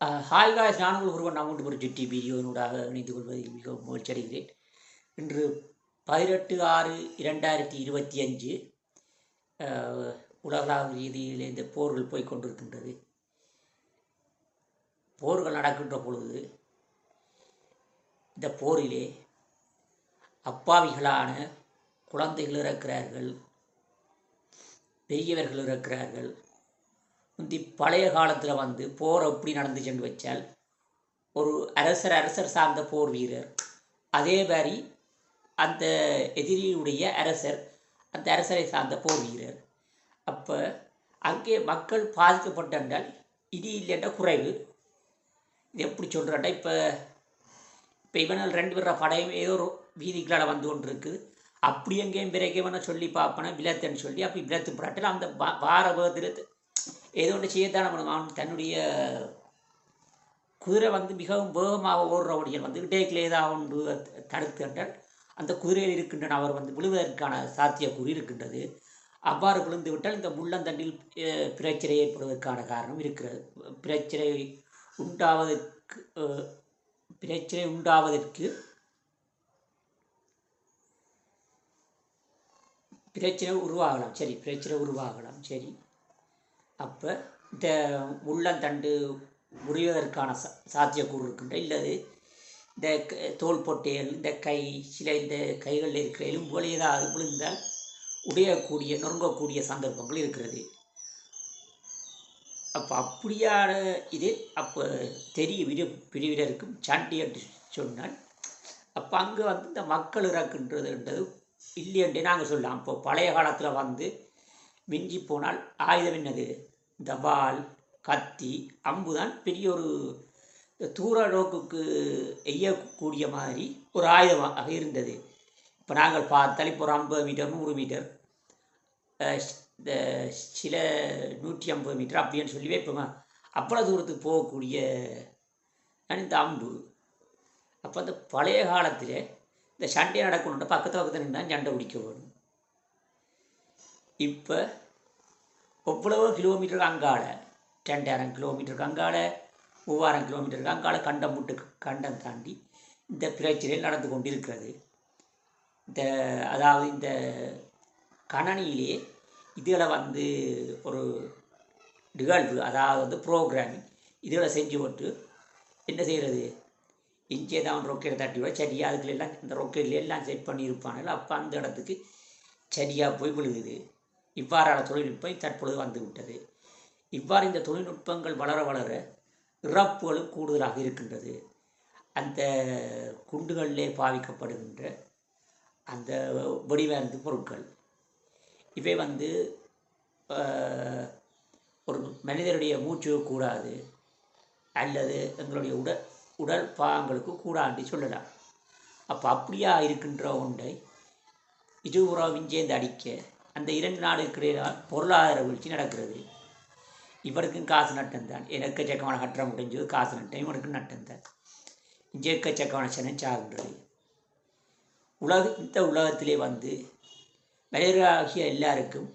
Hi guys நான் உங்கள் ஒருவன் நான் கொண்டு ஒரு ஜிட்டி வீடியோனூடாக இணைந்து கொள்வதில் மிகவும் மகிழ்ச்சி அடைகிறேன். இன்று பதினெட்டு ஆறு இரண்டாயிரத்தி இருபத்தி அஞ்சு உலகளாவிய ரீதியில் இந்த போர்கள் போய்கொண்டிருக்கின்றது போர்கள் நடக்கின்ற பொழுது இந்த போரிலே அப்பாவிகளான குழந்தைகள் இறக்கிறார்கள் பெரியவர்கள் இறக்கிறார்கள் முந்தி பழைய காலத்தில் வந்து போர் எப்படி நடந்துச்சுன்னு வச்சால் ஒரு அரசர் அரசர் சார்ந்த போர் வீரர். அதே மாதிரி அந்த எதிரியுடைய அரசர் அந்த அரசரை சார்ந்த போர் வீரர். அப்போ அங்கே மக்கள் பாதிக்கப்பட்டால் இடி இல்லைன்ற குறைவு. இது எப்படி சொல்கிறேன்டா இப்போ இப்போ இவனால் ரெண்டு பேர படையும் ஏதோ ஒரு வீதிகளால் வந்து கொண்டு இருக்குது அப்படி எங்கேயும் பிறகு இவனை சொல்லி பார்ப்பேன் விலத்துன்னு சொல்லி அப்படி விலத்து புறாட்டில் அந்த வா- வார ஏதோ ஒன்று செய்யத்தான் அவன் அவன் தன்னுடைய குதிரை வந்து மிகவும் வேகமாக ஓடுற ஓடுறவடிகள் வந்து டேக்கில் ஏதாவது தடுத்து என்றால் அந்த குதிரையில் இருக்கின்றன அவர் வந்து விழுவதற்கான சாத்தியக்கூறு இருக்கின்றது. அவ்வாறு விழுந்து விட்டால் இந்த முள்ளந்தண்டில் பிரச்சனை ஏற்படுவதற்கான காரணம் இருக்கிறது. பிரச்சனை உண்டாவதற்கு பிரச்சனை உண்டாவதற்கு பிரச்சனை உருவாகலாம். சரி பிரச்சனை உருவாகலாம். சரி. அப்போ இந்த உள்ளந்தண்டு முறிவதற்கான சா சாத்தியக்கூறு இருக்கின்ற இல்லது இந்த க- பொட்டையல் இந்த கை சில இந்த கைகளில் இருக்கிற எலும்புகள் ஏதாவது விழுந்தால் உடையக்கூடிய நொறுங்கக்கூடிய சந்தர்ப்பங்கள் இருக்கிறது. அப்போ அப்படியான இது அப்போ தெரிய விரு பிரிவினருக்கும் சாண்டி என்று சொன்னால் அப்போ அங்கே வந்து இந்த மக்கள் இறக்குன்றதுன்றது இல்லையென்றே நாங்கள் சொல்லலாம். இப்போ பழைய காலத்தில் வந்து மிஞ்சி போனால் ஆயுதம் என்னது? இந்த பால் கத்தி அம்பு தான் பெரிய ஒரு தூர நோக்குக்கு எய்யக்கூடிய மாதிரி ஒரு ஆயுதமாக இருந்தது. இப்போ நாங்கள் பார்த்தால் இப்போ ஒரு ஐம்பது மீட்டர் நூறு மீட்டர் இந்த சில நூற்றி ஐம்பது மீட்டர் அப்படின்னு சொல்லி வைப்போமா? அவ்வளோ தூரத்துக்கு போகக்கூடிய இந்த அம்பு. அப்போ அந்த பழைய காலத்தில் இந்த சண்டை நடக்கணுன்ற பக்கத்து பக்கத்தில் நின்று சண்டை பிடிக்க வேணும் இப்போ எவ்வளவோ கிலோமீட்டருக்கு அங்கால ரெண்டாயிரம் கிலோமீட்டருக்கு அங்கால மூவாயிரம் கிலோமீட்டருக்கு அங்கால கண்டம் விட்டு கண்டம் தாண்டி இந்த பிரச்சனை நடந்து கொண்டிருக்கிறது. இந்த அதாவது இந்த கணனியிலே இதில் வந்து ஒரு நிகழ்வு அதாவது வந்து ப்ரோக்ராமிங் இதில் செஞ்சு போட்டு என்ன செய்கிறது இங்கே தான் ரொக்கெட் தட்டி விட சரியாக அதுக்குள்ள எல்லாம் இந்த ரொக்கெட்ல எல்லாம் செட் பண்ணியிருப்பாங்க அப்போ அந்த இடத்துக்கு சரியாக போய் விழுகுது. இவ்வாறான தொழில்நுட்பம் தற்பொழுது வந்துவிட்டது. இவ்வாறு இந்த தொழில்நுட்பங்கள் வளர வளர இறப்புகளும் கூடுதலாக இருக்கின்றது. அந்த குண்டுகளிலே பாவிக்கப்படுகின்ற அந்த வெடிமருந்து பொருட்கள். இவை வந்து ஒரு மனிதனுடைய மூச்சு கூடாது அல்லது எங்களுடைய உடல் உடல் பாகங்களுக்கு கூடாண்டு சொல்லலாம். அப்போ அப்படியா இருக்கின்ற ஒன்றை இருபுறம் சேர்ந்து அடிக்க அந்த இரண்டு நாடுகளுக்கு பொருளாதார வீழ்ச்சி நடக்கிறது. இவருக்கும் காசு நட்டம்தான் எனக்கு எக்கச்சக்கமான கட்டுற முடிஞ்சது காசு நட்டம் இவனுக்கும் நட்டம்தான் இங்கே எக்கச்சக்கமான சனம் சாகின்றது உலக இந்த உலகத்திலே வந்து மனிதராகிய எல்லாருக்கும்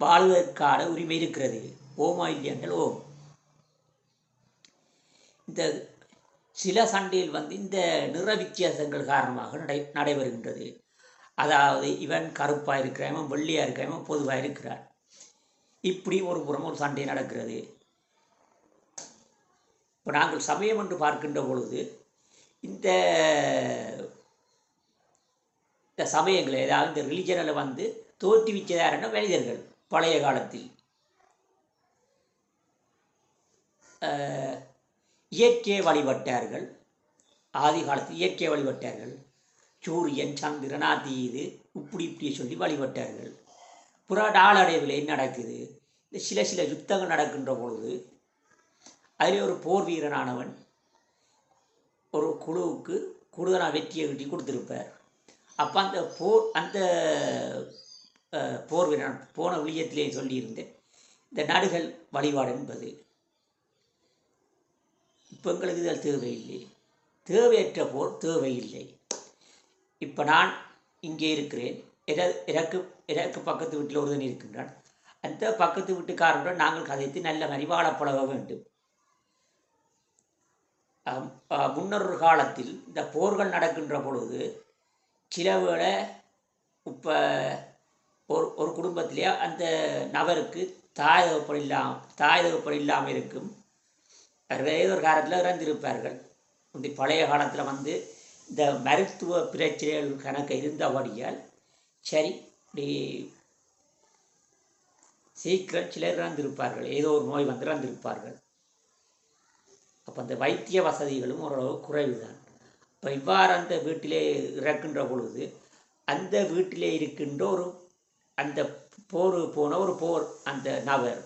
வாழ்வதற்கான உரிமை இருக்கிறது. ஓமா இல்லையென்றால் ஓம். இந்த சில சண்டையில் வந்து இந்த நிற வித்தியாசங்கள் காரணமாக நடை நடைபெறுகின்றது. அதாவது இவன் கருப்பாக இருக்கிறவன் வெள்ளியாக இருக்கிறவன் பொதுவாக இருக்கிறார் இப்படி ஒரு புறம் ஒரு சண்டை நடக்கிறது. இப்போ நாங்கள் சமயம் என்று பார்க்கின்ற பொழுது இந்த இந்த சமயங்களை ஏதாவது இந்த ரிலிஜனில் வந்து தோற்றுவிச்சதாரன மனிதர்கள் பழைய காலத்தில். இயற்கையை வழிபட்டார்கள் ஆதி காலத்தில் இயற்கையை வழிபட்டார்கள். சூரியன் சந்திரன் அது இது. இப்படி இப்படி சொல்லி வழிபட்டார்கள். புற நாளடைவில் என்ன நடக்குது? இந்த சில சில யுத்தங்கள் நடக்கின்ற பொழுது அதில் ஒரு போர் வீரனானவன் ஒரு குழுவுக்கு கூடுதலாக வெற்றியை கட்டி கொடுத்துருப்பார். அப்போ அந்த போர் அந்த போர் வீரன் போன விளியத்திலே சொல்லியிருந்தேன் இந்த நாடுகள் வழிபாடு என்பது. இப்போ எங்களுக்கு இதில் தேவையில்லை. தேவையற்ற போர் தேவையில்லை. இப்போ நான் இங்கே இருக்கிறேன். எதாவது எனக்கு எனக்கு பக்கத்து வீட்டில் ஒருவன் இருக்கின்றான். அந்த பக்கத்து வீட்டுக்காரருடன் நாங்கள் கதைத்து நல்ல மாதிரி பழக வேண்டும். முன்னொரு காலத்தில் இந்த போர்கள் நடக்கின்ற பொழுது சில வேளை இப்போ ஒரு ஒரு குடும்பத்திலே அந்த நபருக்கு தாய் தகப்பன் இல்லாமல் தாய் தகப்பன் இல்லாமல் இருக்கும். வேறு ஏதோ ஒரு காலத்தில் இறந்திருப்பார்கள். இந்த பழைய காலத்தில் வந்து இந்த மருத்துவ பிரச்சனைகள் கணக்கு இருந்தபடியால் சரி இப்படி சீக்கிரம் சிலர் இறந்திருப்பார்கள். ஏதோ ஒரு நோய் வந்து இறந்திருப்பார்கள். அப்போ அந்த வைத்திய வசதிகளும் ஓரளவு குறைவுதான். இப்போ இவ்வாறு அந்த வீட்டிலே இறக்கின்ற பொழுது அந்த வீட்டிலே இருக்கின்ற ஒரு அந்த போர் போன ஒரு போர் அந்த நபர்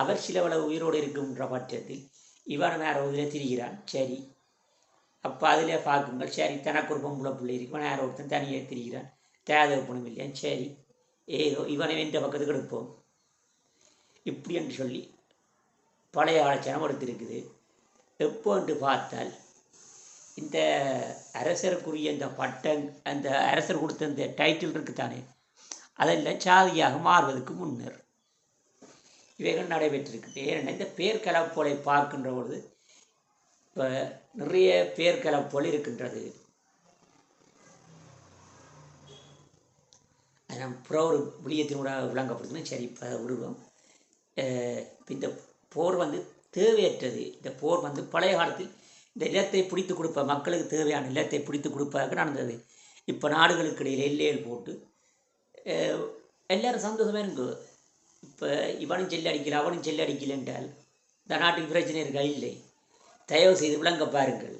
அவர் சிலவளவு உயிரோடு இருக்கின்ற பட்சத்தில் இவர் நேரம் இதில் திரிகிறான் சரி அப்போ அதிலே பார்க்குங்கள். சரி தனக்கு ஒரு பொம்பளை பிள்ளை இருக்கு. இவன் யாரோ ஒருத்தன் தனியாக திரிகிறான். தேவை பணம் இல்லையா? சரி ஏதோ இவனை என்ற பக்கத்துக்கு எடுப்போம். இப்படி என்று சொல்லி பழைய ஆலோசனம் எடுத்திருக்குது. எப்போ என்று பார்த்தால் இந்த அரசருக்குரிய இந்த பட்டம் அந்த அரசர் கொடுத்த இந்த டைட்டில் இருக்குதானே? அதெல்லாம் சாதியாக மாறுவதற்கு முன்னர் இவைகள் நடைபெற்றிருக்குது. ஏனென்றால் இந்த பேர் கலப்போலை பார்க்கின்ற பொழுது இப்போ நிறைய பேர்களை கலப்போல் இருக்கின்றது. அது புற ஒரு விளியத்தினூட விளங்கப்படுத்துன்னு சரி இப்போ விடுவோம். இந்த போர் வந்து தேவையற்றது. இந்த போர் வந்து பழைய காலத்தில் இந்த நிலத்தை பிடித்து கொடுப்ப மக்களுக்கு தேவையான நிலத்தை பிடித்து கொடுப்பாக நடந்தது. இப்போ நாடுகளுக்கு இடையில் எல்லையில் போட்டு எல்லாரும் சந்தோஷமாக இருங்க. இப்போ இவனும் செல்லு அடிக்கல அவனும் செல்லி அடிக்கல என்றால் இந்த நாட்டுக்கு பிரச்சனை இருக்கா இல்லை. தயவு செய்து விளங்க பாருங்கள்.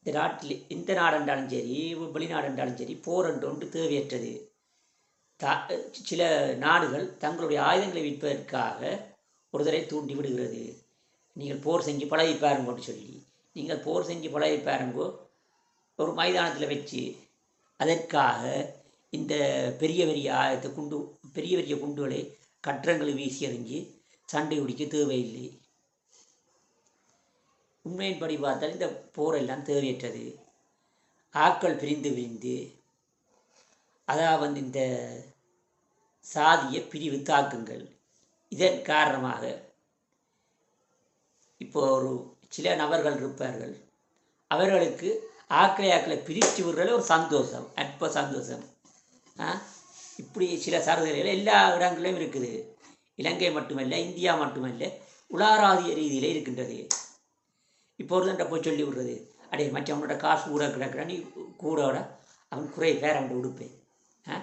இந்த நாட்டில் இந்த நாடென்றாலும் சரி வெளிநாடு என்றாலும் சரி போர் என்று ஒன்று தேவையற்றது. தா சில நாடுகள் தங்களுடைய ஆயுதங்களை விற்பதற்காக ஒருத்தரை தூண்டி விடுகிறது. நீங்கள் போர் செஞ்சு பழகி பாருங்கோன்னு சொல்லி நீங்கள் போர் செஞ்சு பழகி பாருங்கோ ஒரு மைதானத்தில் வச்சு அதற்காக இந்த பெரிய பெரிய ஆயத்தை குண்டு பெரிய பெரிய குண்டுகளை கற்றங்களை வீசி எறிஞ்சு சண்டை பிடிக்க தேவையில்லை. உண்மையின்படி பார்த்தால் இந்த போரெல்லாம் தேவையற்றது. ஆட்கள் பிரிந்து பிரிந்து அதாவது வந்து இந்த சாதிய பிரிவு தாக்குங்கள். இதன் காரணமாக இப்போ ஒரு சில நபர்கள் இருப்பார்கள். அவர்களுக்கு ஆக்களை ஆக்களை பிரித்து விடுறதுல ஒரு சந்தோஷம். அற்ப சந்தோஷம். ஆ? இப்படி சில சரதுகள் எல்லா இடங்களிலும் இருக்குது. இலங்கை மட்டுமல்ல இந்தியா மட்டுமல்ல உலாராதிய ரீதியில் இருக்கின்றது. இப்போ ஒருத்தன்ட்ட போய் சொல்லி விடுறது. அடே மற்றவனோட காசு கூட கிடக்கிற நீ கூட அவன் குறை பேரண்டு உடுப்பேன். ஆ?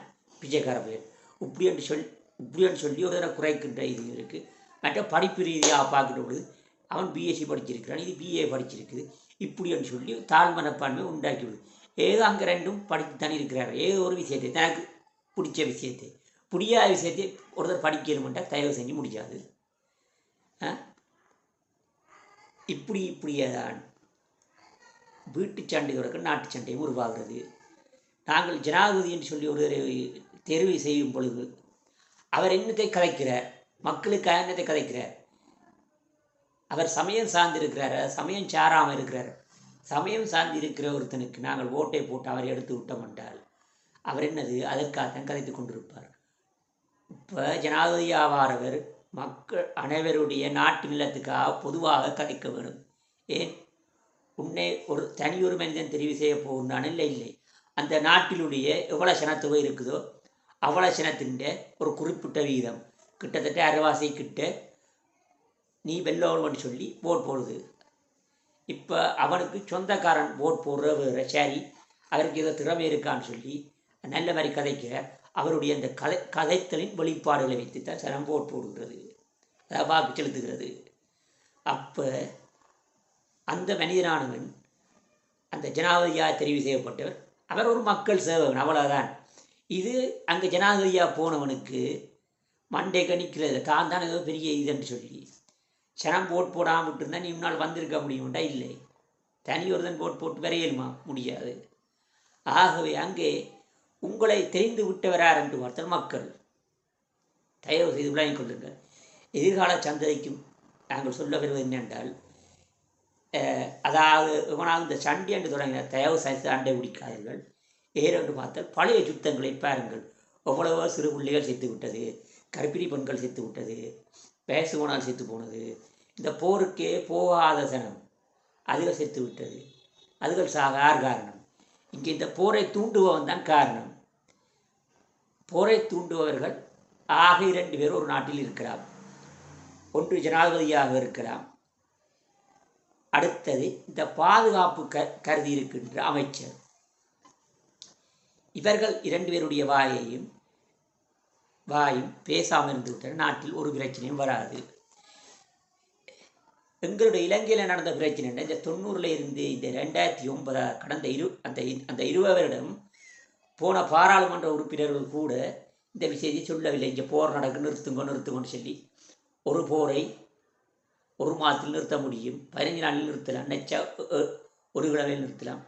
பிச்சைக்கார பேர் இப்படி என்று சொல் இப்படின்னு சொல்லி ஒரு தடவை குறைக்கின்ற இது இருக்குது மற்ற படிப்பு ரீதியாக பார்க்கிற பொழுது அவன் பிஎஸ்சி படிச்சிருக்கிறான் இது பிஏ படிச்சிருக்குது. இப்படி என்று சொல்லி தாழ்மனப்பான்மை உண்டாக்கி விடுது. ஏதோ அங்கே ரெண்டும் படித்து தானே இருக்கிறார் ஏதோ ஒரு விஷயத்தை தனக்கு பிடிச்ச விஷயத்தை. பிடிக்காத விஷயத்தை ஒருத்தர் படிக்கணுமெண்டா தயவு செஞ்சு முடியாது ஆ? இப்படி இப்படியே தான் வீட்டு சண்டை தொடக்க நாட்டு சண்டையும் உருவாகிறது. நாங்கள் ஜனாதிபதி என்று சொல்லி ஒருவரை தெரிவு செய்யும் பொழுது அவர் என்னத்தை கதைக்கிறார் மக்களுக்காக என்னத்தை கதைக்கிறார் அவர் சமயம் சார்ந்திருக்கிறார் சமயம் சாராமல் இருக்கிறார். சமயம் சார்ந்து இருக்கிற ஒருத்தனுக்கு நாங்கள் ஓட்டை போட்டு அவரை எடுத்து விட்டோம் என்றால் அவர் என்னது? அதற்காகத்தான் கதைத்து கொண்டிருப்பார். இப்போ ஜனாதிபதி ஆவாரவர் மக்கள் அனைவருடைய நாட்டு நிலத்துக்காக பொதுவாக கதைக்க வேண்டும். ஏன்? உன்னை ஒரு தனியொரு மனிதன் தெரிவு செய்ய போகணும்னு இல்லை இல்லை. அந்த நாட்டிலுடைய எவ்வளோ சனத்தொகை இருக்குதோ அவ்வளோ சனத்தின் ஒரு குறிப்பிட்ட வீதம். கிட்டத்தட்ட அரைவாசி கிட்ட நீ வெல்லோன்னு சொல்லி ஓட் போடுது. இப்போ அவனுக்கு சொந்தக்காரன் ஓட் போடுற வேறு சரி அவருக்கு ஏதோ திறமை இருக்கான்னு சொல்லி நல்ல மாதிரி கதைக்க அவருடைய அந்த கதை கதைத்தலின் வெளிப்பாடுகளை வைத்து தான் சனம் போடுகிறது. அதாவது வாக்கு செலுத்துகிறது அப்போ அந்த மனிதனானவன் அந்த ஜனாதிபதியாக தெரிவு செய்யப்பட்டவர் அவர் ஒரு மக்கள் சேவகன் அவ்வளோதான் இது அங்கே ஜனாதிபதியாக போனவனுக்கு மண்டே கணிக்கிறது. தான் தான் ஏதோ பெரிய இதுன்னு சொல்லி. சனம் போட் போடாமல் விட்டுருந்தா நீ முன்னால் வந்திருக்க முடியும்டா? இல்லை. தனி ஒருதன் போட் போட்டு வரையலுமா? முடியாது. ஆகவே அங்கே உங்களை தெரிந்து விட்டவரார் என்று பார்த்தல் மக்கள். தயவு செய்து விளங்கிக் கொள்ளுங்கள். எதிர்கால சந்ததிக்கும் நாங்கள் சொல்ல வருவது என்னென்றால் அதாவது இவனாக இந்த சண்டை என்று தொடங்கின தயவு செய்து அண்டை பிடிக்காதீர்கள். ஏறென்று பார்த்தால் பழைய சுத்தங்களை பாருங்கள். எவ்வளவோ சிறு பிள்ளைகள் செத்து விட்டது கர்ப்பிணி பெண்கள் செத்து விட்டது வயசு போனால் செத்து போனது இந்த போருக்கே போகாத சனம் அதுகள் செத்து விட்டது. அதுகள் சாக யார் காரணம். இங்கே இந்த போரை தூண்டுபவன் தான் காரணம். போரை தூண்டுபவர்கள் ஆக இரண்டு பேர் ஒரு நாட்டில் இருக்கலாம் ஒன்று ஜனாதிபதியாக இருக்கலாம் அடுத்தது இந்த பாதுகாப்பு க கருதி இருக்கின்ற அமைச்சர். இவர்கள் இரண்டு பேருடைய வாயையும் வாயும் பேசாமல் இருந்து விட்டால் நாட்டில் ஒரு பிரச்சனையும் வராது. எங்களுடைய இலங்கையில் நடந்த பிரச்சனை என்ன, இந்த தொண்ணூறில் இருந்து இந்த ரெண்டாயிரத்தி ஒன்பதா கடந்த இரு அந்த அந்த இருபவரிடம் போன பாராளுமன்ற உறுப்பினர்கள் கூட இந்த விஷயத்தை சொல்லவில்லை. இங்கே போர் நடக்கு நிறுத்துங்க நிறுத்துங்கன்னு சொல்லி ஒரு போரை ஒரு மாதத்தில் நிறுத்த முடியும். பதினஞ்சு நாளில் நிறுத்தலாம். நெச்சா ஒரு கிழமையில் நிறுத்தலாம்.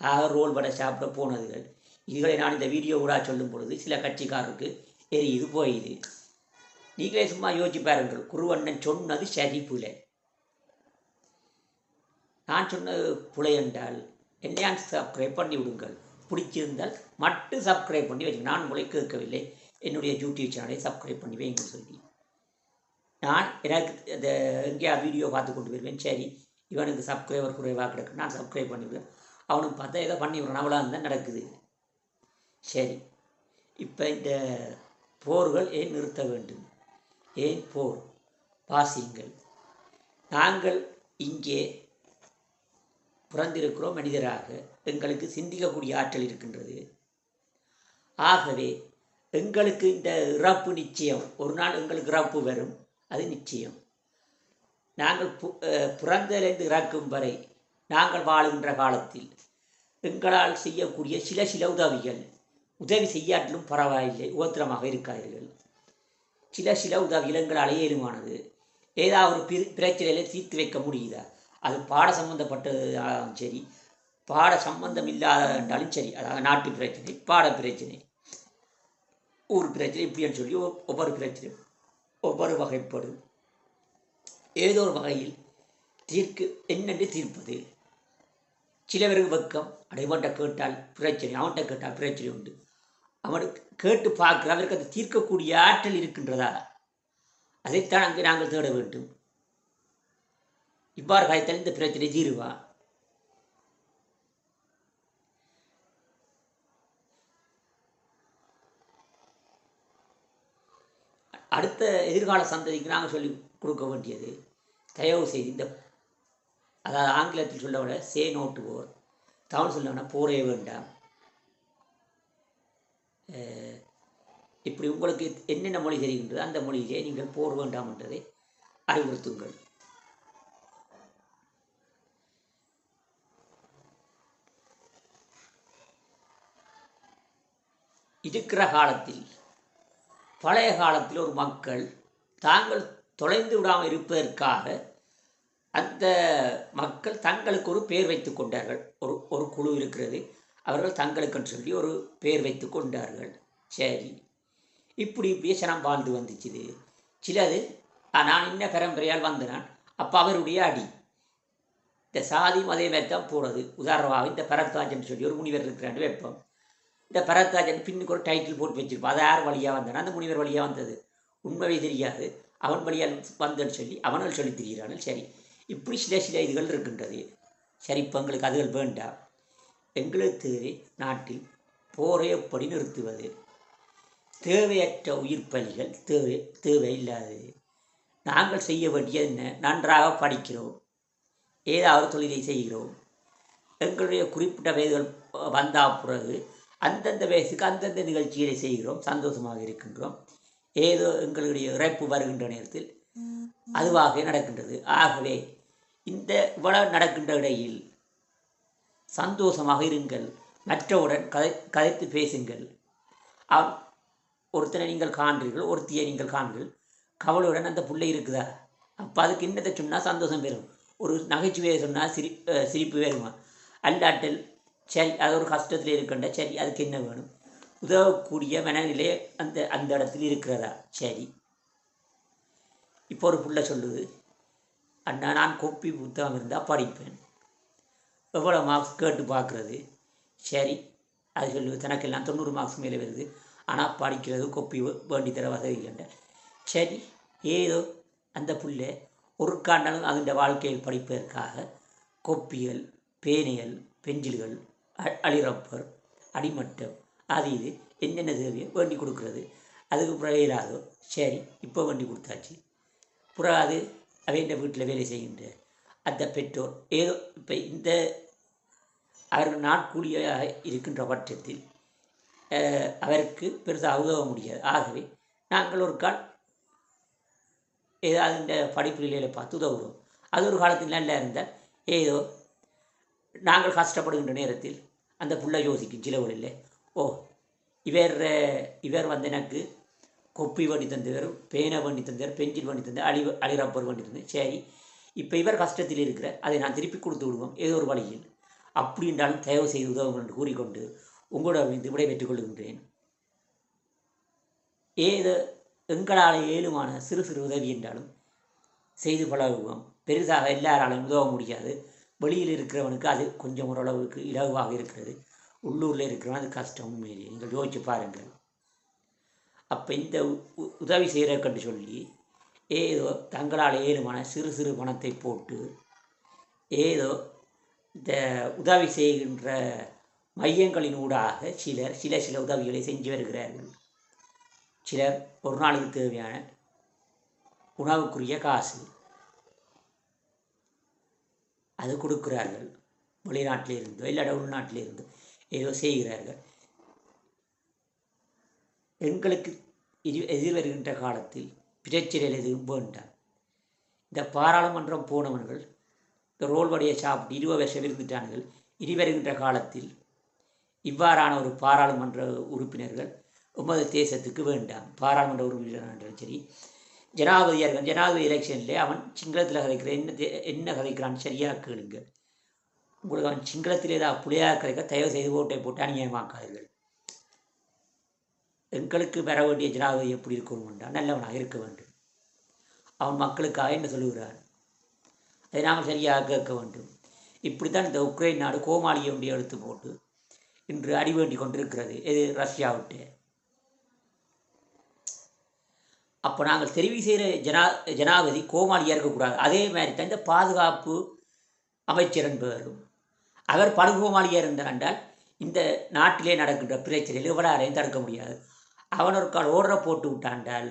ஆக ரோல் வடை சாப்பிட போனதுகள். இதுகளை நான் இந்த வீடியோ கூட சொல்லும் பொழுது சில கட்சிக்காரருக்கு எரியுது போயுது நீங்களே சும்மா யோசிச்சு பாருங்கள். குருவண்ணன் சொன்னது சரி புலை. நான் சொன்னது புலை என்றால் என்னையான் சப்ஸ்கிரைப் பண்ணி விடுங்கள். பிடிச்சிருந்தால் மட்டும் சப்ஸ்கிரைப் பண்ணி வைங்க நான் உங்களை கேட்கவில்லை. என்னுடைய யூடியூப் சேனலை சப்ஸ்கிரைப் பண்ணி வைங்க சொல்லி நான் எனக்கு இந்த எங்கேயா வீடியோ பார்த்து கொண்டு வருவேன். சரி இவனுக்கு சப்ஸ்கிரைபர் குறைவாக கிடக்கு. நான் சப்ஸ்கிரைப் பண்ணிவிடுவேன் அவனுக்கு பார்த்தா ஏதோ பண்ணி விடுறான். அவ்வளோ தான் நடக்குது. சரி இப்போ இந்த போர்கள் ஏன் நிறுத்த வேண்டும்? ஏன் போர்? வாசியுங்கள். நாங்கள் இங்கே பிறந்திருக்கிறோம் மனிதராக. எங்களுக்கு சிந்திக்கக்கூடிய ஆற்றல் இருக்கின்றது. ஆகவே எங்களுக்கு இந்த இறப்பு நிச்சயம். ஒரு நாள் எங்களுக்கு இறப்பு வரும். அது நிச்சயம். நாங்கள் பு- பிறந்ததிலிருந்து இறக்கும் வரை நாங்கள் வாழுகின்ற காலத்தில் எங்களால் செய்யக்கூடிய சில சில உதவிகள் உதவி செய்யாட்டிலும் பரவாயில்லை உபத்திரமாக இருக்காதீர்கள். சில சில உதவிகள் எங்களால் இயலுமானது ஏதாவது ஒரு பிர பிரச்சனையில தீர்த்து வைக்க முடியுதா? அது பாட சம்பந்தப்பட்டதாலும் சரி பாட சம்பந்தம் இல்லாத என்றாலும் சரி அதாவது நாட்டு பிரச்சனை பாட பிரச்சனை. ஊர் பிரச்சனை இப்படின்னு சொல்லி ஒவ்வொரு பிரச்சனை ஒவ்வொரு வகைப்படும். ஏதோ ஒரு வகையில் தீர்க்கு என்னென்று தீர்ப்பது? சில பேருக்கு வெக்கம் அடைவன்ட்ட கேட்டால் பிரச்சனை அவன்கிட்ட கேட்டால் பிரச்சனை உண்டு. அவனுக்கு கேட்டு பார்க்குற அவருக்கு அது தீர்க்கக்கூடிய ஆற்றல் இருக்கின்றதா? அதைத்தான் அங்கே நாங்கள் தேட வேண்டும். இவ்வாறு காய்த்தால் இந்த பிரச்சனை தீருவா? அடுத்த எதிர்கால சந்ததிக்கு நாங்கள் சொல்லி கொடுக்க வேண்டியது. தயவு செய்து இந்த அதாவது ஆங்கிலத்தில் சொல்ல விட சே நோட்டு போர். தமிழ் சொல்லணும்னா போரே வேண்டாம். இப்படி உங்களுக்கு என்னென்ன மொழி தெரிகின்றது அந்த மொழியிலே நீங்கள் போர் வேண்டாம் என்றதை அறிவுறுத்துங்கள். இருக்கிற காலத்தில் பழைய காலத்தில் ஒரு மக்கள் தாங்கள் தொலைந்து விடாமல் இருப்பதற்காக அந்த மக்கள் தங்களுக்கு ஒரு பெயர் வைத்து கொண்டார்கள். ஒரு ஒரு குழு இருக்கிறது. அவர்கள் தங்களுக்குன்னு சொல்லி ஒரு பெயர் வைத்து கொண்டார்கள். சரி. இப்படி இப்படியே சனம் வாழ்ந்து வந்துச்சுது. சிலது நான் இன்ன பரம்பரையால் வந்தனான். அப்போ அவருடைய அடி. இந்த சாதியும் அதே மாதிரி தான் போகிறது உதாரணமாக இந்த பரத்வாஜன் சொல்லி ஒரு முனிவர் இருக்கிறான்னு வைப்போம். இந்த பரத்ராஜன் பின்னுக்கு ஒரு டைட்டில் போட்டு வச்சிருப்பான். அது யார் வழியாக வந்தான்? அந்த முனிவர் வழியாக வந்தது. உண்மையே தெரியாது. அவன் வழியால் வந்தன்னு சொல்லி அவனால் சொல்லி திரிகிறான் சரி. இப்படி சில சில இதுகள் இருக்கின்றது. சரி இப்போ எங்களுக்கு அதுகள் வேண்டாம். எங்களுக்கு தேவை நாட்டில் போரை எப்படி நிறுத்துவது? தேவையற்ற உயிர் பலிகள் தேவை தேவையில்லாதது நாங்கள் செய்ய வேண்டியது என்ன? நன்றாக படிக்கிறோம். ஏதாவது தொழிலை செய்கிறோம். எங்களுடைய குறிப்பிட்ட வயதுகள் வந்தால் பிறகு அந்தந்த வயசுக்கு அந்தந்த நிகழ்ச்சிகளை செய்கிறோம் சந்தோஷமாக இருக்கின்றோம். ஏதோ எங்களுடைய இறப்பு வருகின்ற நேரத்தில் அதுவாக நடக்கின்றது. ஆகவே இந்த இவ்வளவு நடக்கின்ற இடையில் சந்தோஷமாக இருங்கள். மற்றவுடன் கதை கதைத்து பேசுங்கள். அவன் ஒருத்தனை நீங்கள் காண்றீர்கள் ஒருத்தியை நீங்கள் காண்கள் கவலையுடன் அந்த பிள்ளை இருக்குதா? அப்போ அதுக்கு என்னத்தை சொன்னால் சந்தோஷம் பெறும். ஒரு நகைச்சுவையை சொன்னால் சிரி சிரிப்பு வருமா அல்லாட்டில் சரி அது ஒரு கஷ்டத்தில் இருக்கின்ற சரி அதுக்கு என்ன வேணும்? உதவக்கூடிய மனநிலை அந்த அந்த இடத்துல இருக்கிறதா? சரி. இப்போ ஒரு புள்ள சொல்லுது அண்ணா நான் கோப்பி புத்தகம் இருந்தால் படிப்பேன். எவ்வளோ மார்க்ஸ் கேட்டு பார்க்குறது சரி அது சொல்லுது தனக்கெல்லாம் தொண்ணூறு மார்க்ஸ் மேலே வருது. ஆனால் படிக்கிறது கொப்பி வேண்டி தர வசதி இல்லைண்ட. சரி ஏதோ அந்த புள்ளை ஒரு காண்டாலும் அதன் வாழ்க்கையில் படிப்பதற்காக கொப்பிகள் பேனைகள் பெஞ்சில்கள் அழிரப்பர் அடிமட்டம். அது இது. என்னென்ன தேவையோ வேண்டி கொடுக்குறது. அதுக்கு பிறகு இல்லாதோ சரி இப்போ வேண்டி கொடுத்தாச்சு. புறம் அது அவன் வீட்டில் வேலை செய்கின்ற அந்த பெற்றோர் ஏதோ இப்போ இந்த அவர்கள் நாட்கூலியாக இருக்கின்ற பட்சத்தில் அவருக்கு பெருசாக உதவ முடியாது. ஆகவே நாங்கள் ஒரு கால் ஏதாவது இந்த படிப்பு நிலையில் பார்த்து உதவுறோம் அது ஒரு காலத்தில் நல்லா இருந்தால் ஏதோ நாங்கள் கஷ்டப்படுகின்ற நேரத்தில் அந்த புள்ள யோசிக்கும் சிலவழில் ஓ இவர் இவர் வந்து எனக்கு கொப்பி வண்டி தந்தவர் பேனை வண்டி தந்தவர் பென்சில் வண்டி தந்தார் அழி அழி ரப்பர் வண்டி தந்தார் சரி இப்போ இவர் கஷ்டத்தில் இருக்கிற அதை நான் திருப்பி கொடுத்து விடுவோம். ஏதோ ஒரு வழியில். அப்படி என்றாலும் தயவு செய்து உதவுங்கள் என்று கூறிக்கொண்டு உங்களோட இந்த விடை பெற்றுக் கொள்கின்றேன். ஏதோ எங்களால் ஏழுமான சிறு சிறு உதவி என்றாலும் செய்து பழகுவோம். பெரிதாக எல்லாராலும் உதவ முடியாது. வெளியில் இருக்கிறவனுக்கு அது கொஞ்சம் ஓரளவுக்கு இலகுவாக இருக்கிறது. உள்ளூரில் இருக்கிறவன் அது கஷ்டம் மீறி நீங்கள் யோசிச்சு பாருங்கள். அப்போ இந்த உ- உதவி செய்கிறக்கன்னு சொல்லி ஏதோ தங்களால் ஏழுமான சிறு சிறு பணத்தை போட்டு ஏதோ இந்த உதவி செய்கின்ற மையங்களின் ஊடாக சிலர் சில சில உதவிகளை செஞ்சு வருகிறார்கள். சிலர் ஒரு நாளுக்கு தேவையான உணவுக்குரிய காசு அது கொடுக்கிறார்கள். வெளிநாட்டில் இருந்தோ இல்லாட உள்நாட்டில் இருந்தோ ஏதோ செய்கிறார்கள். எங்களுக்கு இது எதிர்வருகின்ற காலத்தில் பிரச்சனைகள் எதுவும் வேண்டாம் இந்த பாராளுமன்றம் போனவர்கள் இந்த ரோல் வடையை சாப்பிட்டு இருபது வருஷம் இருந்துட்டார்கள். இனி வருகின்ற காலத்தில் இவ்வாறான ஒரு பாராளுமன்ற உறுப்பினர்கள் உமது தேசத்துக்கு வேண்டாம். பாராளுமன்ற உறுப்பினர்கள் சரி ஜனாதிபதியாக இருக்கான் ஜனாதிபதி எலெக்ஷனில் அவன் சிங்களத்தில் கதைக்கிறேன் என்ன தே- என்ன கதைக்கிறான் சரியாக கேளுங்க. உங்களுக்கு அவன் சிங்களத்தில் ஏதாவது புளியாக கதைக்க தயவு செய்து ஓட்டை போட்டு அநியாயமாக்காதீர்கள். எங்களுக்கு பெற வேண்டிய ஜனாதிபதி எப்படி இருக்கணும்டா நல்லவனாக இருக்க வேண்டும். அவன் மக்களுக்காக என்ன சொல்லுகிறான் அதை நாம் சரியாக கேட்க வேண்டும். இப்படி தான் இந்த உக்ரைன் நாடு கோமாளியை ஒன்றிய எடுத்து போட்டு இன்று அடி வேண்டி கொண்டிருக்கிறது இது ரஷ்யாவிட்டு அப்போ நாங்கள் தெரிவு செய்கிற ஜனா ஜனாதிபதி கோமாளியாக இருக்கக்கூடாது. அதே மாதிரி தான் இந்த பாதுகாப்பு அமைச்சர் என்பவரும் அவர் படுகோமாளியாக இருந்தார் என்றால் இந்த நாட்டிலே நடக்கின்ற பிரச்சனையில் எவராலையும் தடுக்க முடியாது. அவன் ஒரு கால் ஓடுற போட்டு விட்டாண்டால்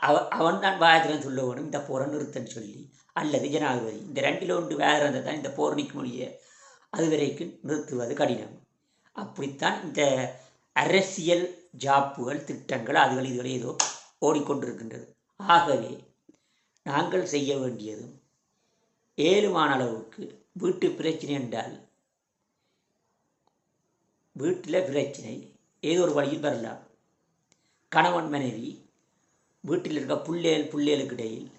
அவ- அவன் தான் வாயத்திரன் சொல்லுவனும் இந்த போரை நிறுத்தன்னு சொல்லி. அல்லது ஜனாதிபதி இந்த ரெண்டில் ஒன்று வேறு இருந்தால் தான் இந்த போர் நிற்க முடிய அது வரைக்கும் நிறுத்துவது கடினம். அப்படித்தான் இந்த அரசியல் ஜாப்புகள் திட்டங்கள் அதுகள் இதுகள் ஏதோ ஓடிக்கொண்டிருக்கின்றது. ஆகவே நாங்கள் செய்ய வேண்டியதும் ஏழுமான அளவுக்கு வீட்டு பிரச்சனை என்றால் வீட்டில் பிரச்சனை ஏதோ ஒரு வழியில் வரலாம். கணவன் மனைவி வீட்டில் இருக்க புள்ளேல் புள்ளேலுக்கு இடையில்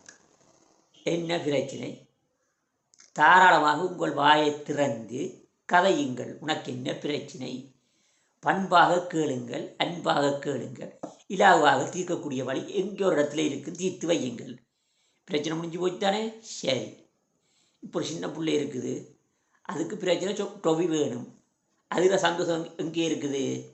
என்ன பிரச்சனை? தாராளமாக உங்கள் வாயை திறந்து கதையுங்கள். உனக்கு என்ன பிரச்சனை? பண்பாக கேளுங்கள் அன்பாக கேளுங்கள். இலாவாக தீர்க்கக்கூடிய வழி எங்கே ஒரு இடத்துல இருக்கு? தீர்த்து வையுங்கள். பிரச்சனை முடிஞ்சு போச்சு தானே சரி. இப்போ ஒரு சின்ன பிள்ளை இருக்குது. அதுக்கு பிரச்சனை சொ- டொவி வேணும். அதில் சந்தோஷம் எங்கே இருக்குது?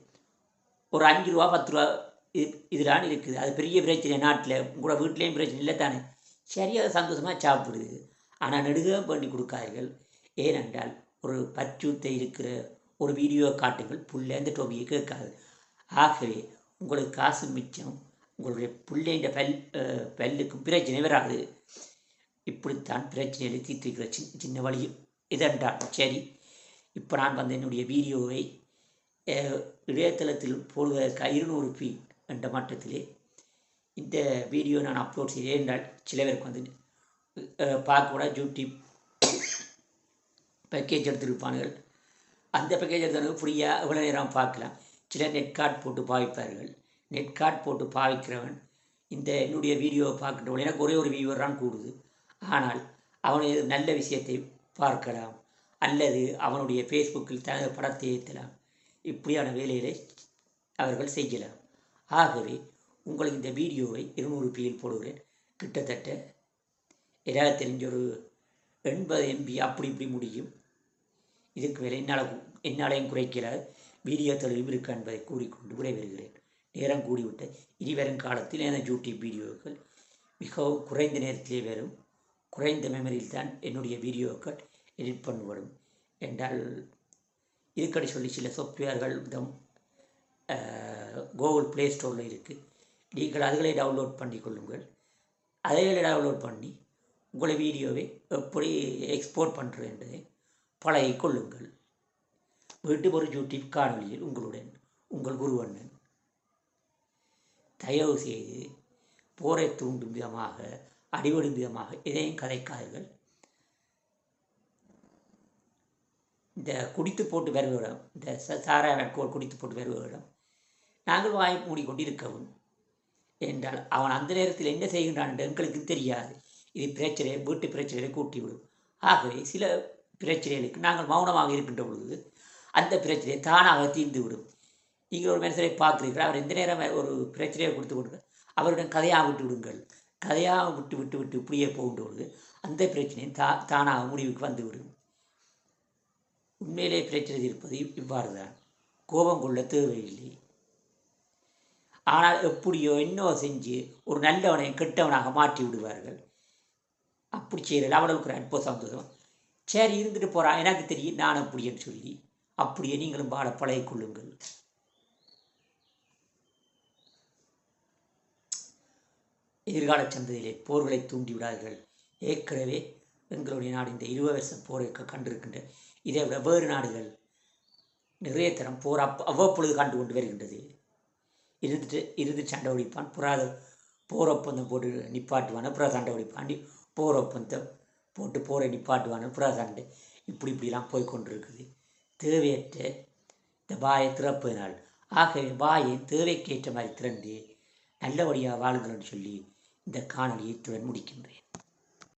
ஒரு அஞ்சு ரூபா பத்து ரூபா இது இதெல்லாம் இருக்குது. அது பெரிய பிரச்சனை நாட்டில். உங்களோட வீட்லேயும் பிரச்சனை இல்லை தானே? சரி அது சந்தோஷமாக சாப்பிடுது ஆனால் நெடுக பண்ணி கொடுக்காதீர்கள். ஏனென்றால் ஒரு பச்சூத்தை இருக்கிற ஒரு வீடியோ காட்டுங்கள். புள்ள அந்த டோபியை கேட்காது. ஆகவே உங்களுக்கு காசு மிச்சம் உங்களுடைய பிள்ளைன்ற பல் அஹ், பல்லுக்கும் பிரச்சனை வராது. இப்படித்தான் பிரச்சனைகளை தீர்த்திருக்கிற சின்ன சின்ன வழி இதென்றால் சரி. இப்போ நான் வந்து என்னுடைய வீடியோவை இணையதளத்தில் போடுவதற்காக இருநூறு பி என்ற மட்டத்திலே இந்த வீடியோ நான் அப்லோட் செய்தேன் என்றால் சில பேருக்கு வந்து பார்க்கக்கூட யூடியூப் பேக்கேஜ் எடுத்திருப்பார்கள் அந்த பேக்கேஜ் எடுத்தவங்க ஃப்ரீயாக எவ்வளோ நேரம் பார்க்கலாம்? சில நெட் கார்டு போட்டு பாவிப்பார்கள். நெட் கார்டு போட்டு பாவிக்கிறவன் இந்த என்னுடைய வீடியோவை பார்க்கட்டும் எனக்கு ஒரே ஒரு வியூவர் தான் கூடுது. ஆனால் அவன் நல்ல விஷயத்தை பார்க்கலாம். அல்லது அவனுடைய ஃபேஸ்புக்கில் தனது படத்தை ஏற்றலாம். இப்படியான வேலைகளை அவர்கள் செய்யலாம். ஆகவே உங்களுக்கு இந்த வீடியோவை இருநூறு பியில் போடுகிறேன். கிட்டத்தட்ட ஏதாவது தெரிஞ்ச ஒரு எண்பது எம்பி அப்படி இப்படி முடியும். இதுக்கு மேலே என்னால் என்னாலையும் குறைக்கிறார் வீடியோ தொழிலும் இருக்கு என்பதை கூறிக்கொண்டு விடைபெறுகிறேன். நேரம் கூடிவிட்ட இனிவரும் காலத்தில் எனது யூடியூப் வீடியோக்கள் மிகவும் குறைந்த நேரத்திலே வரும். குறைந்த மெமரியில் தான் என்னுடைய வீடியோக்கள் எடிட் பண்ணப்படும். என்றால் இருக்கடி சொல்லி சில சாஃப்ட்வேர்கள் கூகுள் ப்ளே ஸ்டோரில் இருக்குது நீங்கள் அதுகளை டவுன்லோட் பண்ணி கொள்ளுங்கள். அதைகளை டவுன்லோட் பண்ணி உங்களை வீடியோவை எப்படி எக்ஸ்போர்ட் பண்ணுறது என்பதை பழகிக்கொள்ளுங்கள் மீண்டும் வீட்டு ஒரு யூடியூப் காணொலியில் உங்களுடன் உங்கள் குருவண்ணன். தயவு செய்து போரை தூண்டும் விதமாக அடிபடும் விதமாக எதையும் கதைக்காதீர்கள். இந்த குடித்து போட்டு வருவதிடம் இந்த ச- சாராய குடித்து போட்டு வருவதிடம் நாங்கள் வாய் மூடிக்கொண்டு இருக்கவும் என்றால் அவன் அந்த நேரத்தில் என்ன செய்கின்றான் என்று எங்களுக்கு தெரியாது. இது பிரச்சனை வீட்டு பிரச்சனைகளை கூட்டிவிடும். ஆகவே சில பிரச்சனைகளுக்கு நாங்கள் மௌனமாக இருக்கின்ற பொழுது அந்த பிரச்சனை தானாக தீர்ந்து விடும். நீங்கள் ஒரு மனுஷனை பார்க்குறீர்கள். அவர் எந்த நேரம் ஒரு பிரச்சனையை கொடுத்து கொடுங்க அவருடன் கதையாக விட்டு விடுங்கள். கதையாக விட்டு விட்டு விட்டு இப்படியே போகும்போது அந்த பிரச்சனையும் தா தானாக முடிவுக்கு வந்துவிடும் உண்மையிலே பிரச்சனை இருப்பது இவ்வாறு தான் கோபம் கொள்ள தேவையில்லை. ஆனால் எப்படியோ இன்னும் செஞ்சு ஒரு நல்லவனை கெட்டவனாக மாற்றி விடுவார்கள். அப்படி செய்யறது அவளுக்கு ஒரு அற்புத சந்தோஷம். சரி இருந்துட்டு போகிறான் எனக்கு தெரியும் நான் அப்படின்னு சொல்லி அப்படியே நீங்களும் பாட பழகிக்கொள்ளுங்கள். எதிர்கால சந்ததியிலே போர்களை தூண்டிவிடார்கள் ஏற்கனவே எங்களுடைய நாடு இந்த இருபது வருஷம் போரை கண்டிருக்கின்ற இதை விட வேறு நாடுகள் நிறைய தரம் போர் அப் அவ்வப்பொழுது கண்டு கொண்டு வருகின்றது. இருந்துட்டு இருந்து சண்டை ஒழிப்பான் புறாத போர் ஒப்பந்தம் போட்டு நிப்பாட்டுவான புறா சண்டை ஒழிப்பான் போர் ஒப்பந்தம் போட்டு போரை நிப்பாட்டுவான புறா சண்டை. இப்படி இப்படிலாம் போய் கொண்டிருக்குது. தேவையற்ற இந்த வாயை திறப்பதனால். ஆகவே வாயை தேவைக்கேற்ற மாதிரி திறந்து நல்லபடியாக வாழுங்கள் என்று சொல்லி இந்த காணொலியை இத்துடன் முடிக்கின்றேன்.